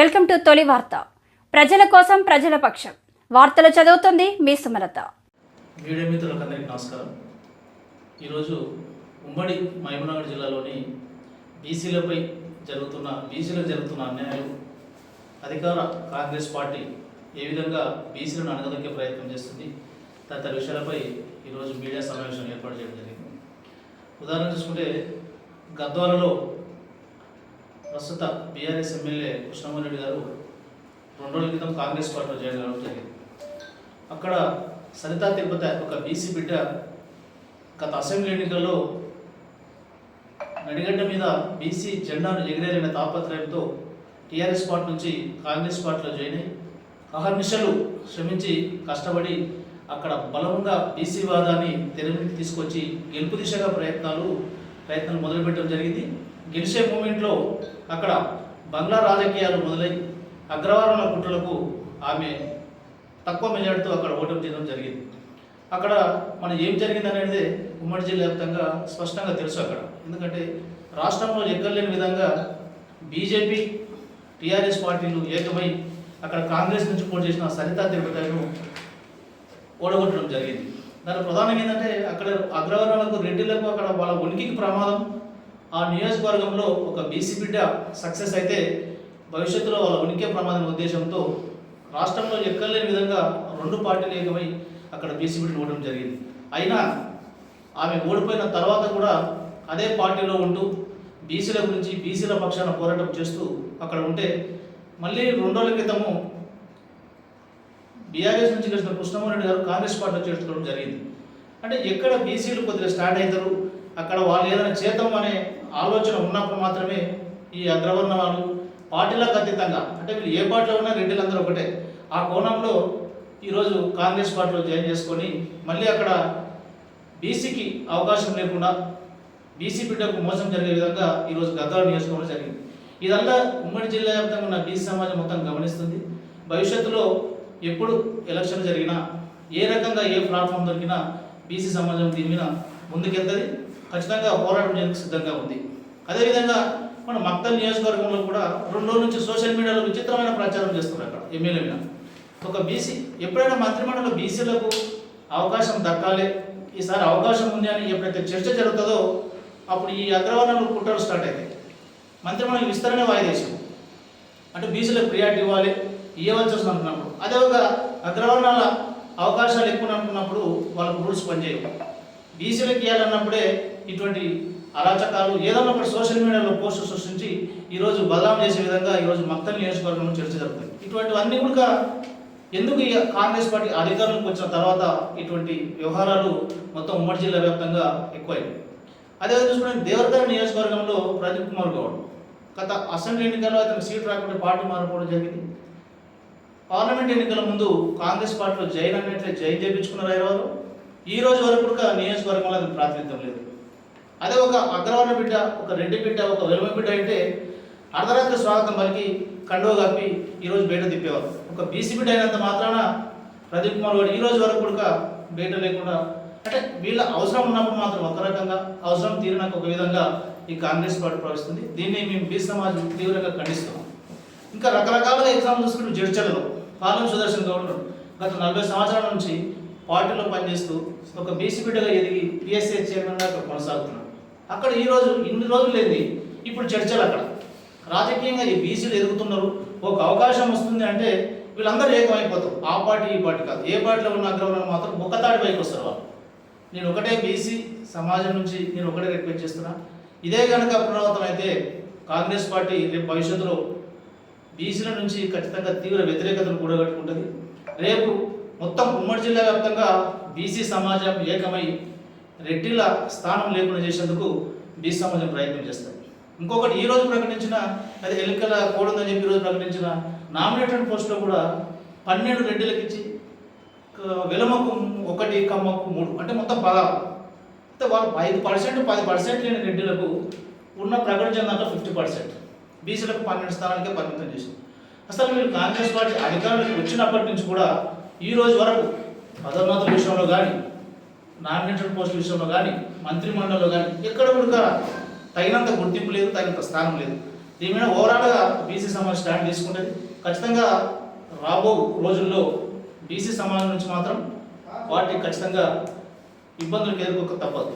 Welcome to తొలి వార్త. ప్రజల కోసం ప్రజల పక్షం. వార్తలు చదువుతుంది మీ సుమలత. మీడియా మిత్రులకు అందరికీ నమస్కారం. ఈరోజు ఉమ్మడి మహబూబ్నగర్ జిల్లాలోని బీసీలపై జరుగుతున్న బీసీలకు జరుగుతున్న అన్యాయం అధికార కాంగ్రెస్ పార్టీ ఏ విధంగా బీసీలను అణగదొక్కే ప్రయత్నం చేస్తుంది తదితర విషయాలపై ఈరోజు మీడియా సమావేశం ఏర్పాటు చేయడం జరిగింది. ఉదాహరణ చూసుకుంటే గద్వాలలో ప్రస్తుత బీఆర్ఎస్ ఎమ్మెల్యే కృష్ణమోహన్ రెడ్డి గారు రెండు రోజుల క్రితం కాంగ్రెస్ పార్టీలో చేయడం జరిగింది. అక్కడ సరితా తిరుపతి ఒక బీసీ బిడ్డ గత అసెంబ్లీ ఎన్నికల్లో నడిగడ్డ మీద బీసీ జెండాను ఎగిరేలిన తాపత్రయంతో టీఆర్ఎస్ పార్టీ నుంచి కాంగ్రెస్ పార్టీలో జాయిన్ అయి అహర్నిశలు శ్రమించి కష్టపడి అక్కడ బలంగా బీసీ వాదాన్ని తెరమికి తీసుకొచ్చి గెలుపు దిశగా ప్రయత్నాలు ప్రయత్నాలు మొదలుపెట్టడం జరిగింది. గెలిచే మూమెంట్లో అక్కడ బంగ్లా రాజకీయాలు మొదలై అగ్రవారంల కుట్రలకు ఆమె తక్కువ మెజార్టీతో అక్కడ ఓటమి చేయడం జరిగింది. అక్కడ మనం ఏం జరిగింది అనేది ఉమ్మడి జిల్లా వ్యాప్తంగా స్పష్టంగా తెలుసు అక్కడ. ఎందుకంటే రాష్ట్రంలో ఎక్కలేని విధంగా బీజేపీ టీఆర్ఎస్ పార్టీలు ఏకమై అక్కడ కాంగ్రెస్ నుంచి పోటీ చేసిన సరితా తిరుపతిను ఓడగొట్టడం జరిగింది. దాని ప్రధానంగా ఏంటంటే అక్కడ అగ్రవర్ణాలకు రెడ్డిలకు అక్కడ వాళ్ళ ఉనికికి ప్రమాదం ఆ నియోజకవర్గంలో ఒక బీసీ బిడ్డ సక్సెస్ అయితే భవిష్యత్తులో వాళ్ళ ఉనికి ప్రమాదం ఉద్దేశంతో రాష్ట్రంలో ఎక్కలేని విధంగా రెండు పార్టీలు ఏకమై అక్కడ బీసీ బిడ్డను ఓడడం జరిగింది. అయినా ఆమె ఓడిపోయిన తర్వాత కూడా అదే పార్టీలో ఉంటూ బీసీల గురించి బీసీల పక్షాన పోరాటం చేస్తూ అక్కడ ఉంటే మళ్ళీ రెండు రోజుల క్రితము బీఆర్ఎస్ నుంచి కలిసిన కృష్ణమోహన్ రెడ్డి గారు కాంగ్రెస్ పార్టీలో చేర్చుకోవడం జరిగింది. అంటే ఎక్కడ బీసీలు కొద్దిగా స్టార్ట్ అవుతారు? అక్కడ వాళ్ళు ఏదైనా చేద్దాం అనే ఆలోచన ఉన్నప్పుడు మాత్రమే ఈ అగ్రవర్ణ వాళ్ళు పార్టీలకు అతీతంగా అంటే వీళ్ళు ఏ పార్టీలో ఉన్నా రెడ్డిలందరూ ఒకటే. ఆ కోణంలో ఈరోజు కాంగ్రెస్ పార్టీలో జాయిన్ చేసుకొని మళ్ళీ అక్కడ బీసీకి అవకాశం లేకుండా బీసీ బిడ్డకు మోసం జరిగే విధంగా ఈరోజు గద్వాల నియోజకవర్గం జరిగింది. ఇదంతా ఉమ్మడి జిల్లా వ్యాప్తంగా ఉన్న బీసీ సమాజం మొత్తం గమనిస్తుంది. భవిష్యత్తులో ఎప్పుడు ఎలక్షన్ జరిగినా ఏ రకంగా ఏ ప్లాట్ఫామ్ దొరికినా బీసీ సమాజం దీని మీద ముందుకెళ్తుంది. ఖచ్చితంగా పోరాటం చేయడానికి సిద్ధంగా ఉంది. అదేవిధంగా మన మక్తల్ నియోజకవర్గంలో కూడా రెండు రోజుల నుంచి సోషల్ మీడియాలో విచిత్రమైన ప్రచారం చేస్తున్నారు అక్కడ ఎమ్మెల్యే మీద. ఒక బీసీ ఎప్పుడైనా మంత్రిమండలిలో బీసీలకు అవకాశం దక్కాలి ఈసారి అవకాశం ఉంది అని ఎప్పుడైతే చర్చ జరుగుతుందో అప్పుడు ఈ అగ్రవర్ణంలో కుట్రలు స్టార్ట్ అవుతాయి మంత్రిమండలి విస్తరణ వాయిదేశం అంటే బీసీలకు ప్రియారిటీ ఇవ్వాలి ఇవ్వవలసి వస్తుంది అనుకున్నప్పుడు అదే ఒక అగ్రవర్ణాల అవకాశాలు ఎక్కువ అనుకున్నప్పుడు వాళ్ళకు రూల్స్ పనిచేయవు. బీసీలకు ఇవ్వాలన్నప్పుడే ఇటువంటి అరాచకాలు ఏదన్నా ఒకటి సోషల్ మీడియాలో పోస్టు సృష్టించి ఈరోజు బదనాం చేసే విధంగా ఈరోజు మక్తల్ నియోజకవర్గంలో చర్చ జరుగుతుంది. ఇటువంటివన్నీ కూడా ఎందుకు ఈ కాంగ్రెస్ పార్టీ అధికారంలోకి వచ్చిన తర్వాత ఇటువంటి వ్యవహారాలు మొత్తం ఉమ్మడి జిల్లా వ్యాప్తంగా ఎక్కువైంది అదే చూసుకుంటే దేవరగడ నియోజకవర్గంలో ప్రదీప్ కుమార్ గౌడ్ గత అసెంబ్లీ ఎన్నికల్లో అతను సీట్ రాకుండా పార్టీ మారిపోవడం జరిగింది. పార్లమెంట్ ఎన్నికల ముందు కాంగ్రెస్ పార్టీలో జైన్ అన్నట్లే జైన్ చేయించుకున్నారు హైదరాబాద్ ఈ రోజు వరకు కూడా నియోజకవర్గంలో అది ప్రాతినిధ్యం లేదు. అదే ఒక అగ్రవర్ణ బిడ్డ ఒక రెడ్డి బిడ్డ ఒక వెలుమ బిడ్డ అయితే అర్ధరాత్రి స్వాగతం పలికి కండువ కప్పి ఈరోజు బయట తిప్పేవారు. ఒక బీసీ బిడ్డ అయినంత మాత్రాన ప్రదీప్ కుమార్ గారు ఈ రోజు వరకు కూడా బయట లేకుండా అంటే వీళ్ళ అవసరం ఉన్నప్పుడు మాత్రం ఒక రకంగా అవసరం తీరినాక ఒక విధంగా ఈ కాంగ్రెస్ పార్టీ ప్రవహిస్తుంది దీన్ని మేము బీ సమాజం తీవ్రంగా ఖండిస్తాం ఇంకా రకరకాలుగా ఎగ్జామ్ చూసుకుంటూ జడ్చలలో పాలెం సుదర్శన్ గౌడ్ గత నలభై సంవత్సరాల నుంచి పార్టీలో పనిచేస్తూ ఒక బీసీ బిడ్డగా ఎదిగి పిఎస్ఏ చైర్మన్గా అక్కడ కొనసాగుతున్నాడు. అక్కడ ఈ ఇన్ని రోజులు లేని ఇప్పుడు చర్చలు అక్కడ. రాజకీయంగా ఈ బీసీలు ఎదుగుతున్నారు. ఒక అవకాశం వస్తుంది అంటే వీళ్ళందరూ ఏకమైపోతారు. ఆ పార్టీ ఈ పార్టీ కాదు. ఏ పార్టీలో ఉన్న అగ్రవర్ణాలు మాత్రం ఒక్కతాడి పైకి వస్తారు వాళ్ళు. నేను ఒకటే బీసీ సమాజం నుంచి నేను ఒకటే రిక్వెస్ట్ చేస్తున్నా. ఇదే కనుక పునరావృతం అయితే కాంగ్రెస్ పార్టీ రేపు భవిష్యత్తులో బీసీల నుంచి ఖచ్చితంగా తీవ్ర వ్యతిరేకతను కూడగట్టుకుంటుంది. రేపు మొత్తం ఉమ్మడి జిల్లా వ్యాప్తంగా బీసీ సమాజం ఏకమై రెడ్డిల స్థానం లేకుండా చేసేందుకు బీసీ సమాజం ప్రయత్నం చేస్తారు ఇంకొకటి ఈ రోజు ప్రకటించిన అది ఎన్నికల కోడ్ ఉందని చెప్పి ఈరోజు రోజు ప్రకటించిన నామినేటెడ్ పోస్టులో కూడా పన్నెండు రెడ్డిలకు ఇచ్చి ఒకటి కమ్మకు మూడు అంటే మొత్తం పదహారు. అంటే వాళ్ళు ఐదు పర్సెంట్ పది పర్సెంట్ లేని రెడ్డిలకు ఉన్న ప్రకటించిన దాంట్లో ఫిఫ్టీ పర్సెంట్. బీసీలకు పన్నెండు స్థానాలకే పరిమితం చేసింది. అసలు మీరు కాంగ్రెస్ పార్టీ అధికారంలోకి వచ్చినప్పటి నుంచి కూడా ఈ రోజు వరకు పదోన్నతుల విషయంలో కానీ నామినేటెడ్ పోస్టుల విషయంలో కానీ మంత్రిమండలిలో కానీ ఎక్కడ కూడా తగినంత గుర్తింపు లేదు తగినంత స్థానం లేదు. దీని మీద ఓవరాల్గా బీసీ సమాజ్ స్టాండ్ తీసుకుంటుంది. ఖచ్చితంగా రాబో రోజుల్లో బీసీ సమాజం నుంచి మాత్రం వాటికి ఖచ్చితంగా ఇబ్బందులకు ఎదుర్కోక తప్పదు.